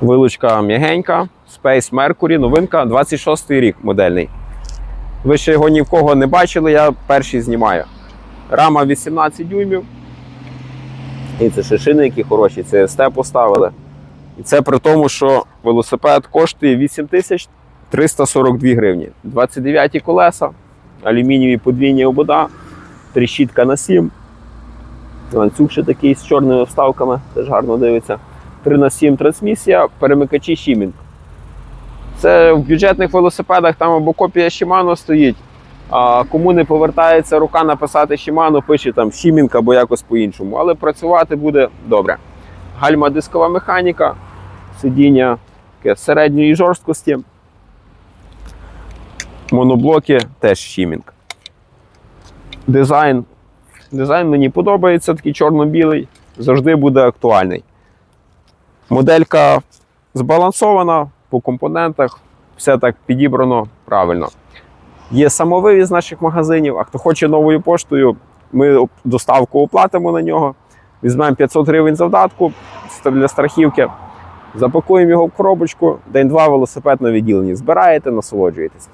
Вилучка м'ягенька, Space Mercury, новинка, 26 рік модельний. Ви ще його ні в кого не бачили, я перший знімаю. Рама 18 дюймів. І це ще шини, які хороші, це СТ поставили. І це при тому, що велосипед коштує 8342 гривні. 29 колеса, алюмінієві подвійні обода, тріщітка на 7. Ланцюг ще такий з чорними вставками, теж гарно дивиться. 3 на 7 трансмісія, перемикачі Шімінг. Це в бюджетних велосипедах там або копія Shimano стоїть. А кому не повертається рука написати Shimano, пише там Shiming або якось по-іншому. Але працювати буде добре. Гальма дискова механіка, сидіння таке середньої жорсткості. Моноблоки теж Shiming. Дизайн. Дизайн мені подобається, такий чорно-білий, завжди буде актуальний. Моделька збалансована по компонентах, все так підібрано правильно. Є самовивіз наших магазинів, а хто хоче новою поштою, ми доставку оплатимо на нього. Візьмемо 500 гривень завдатку для страхівки, запакуємо його в коробочку, день-два велосипед на відділенні. Збираєте, насолоджуєтесь.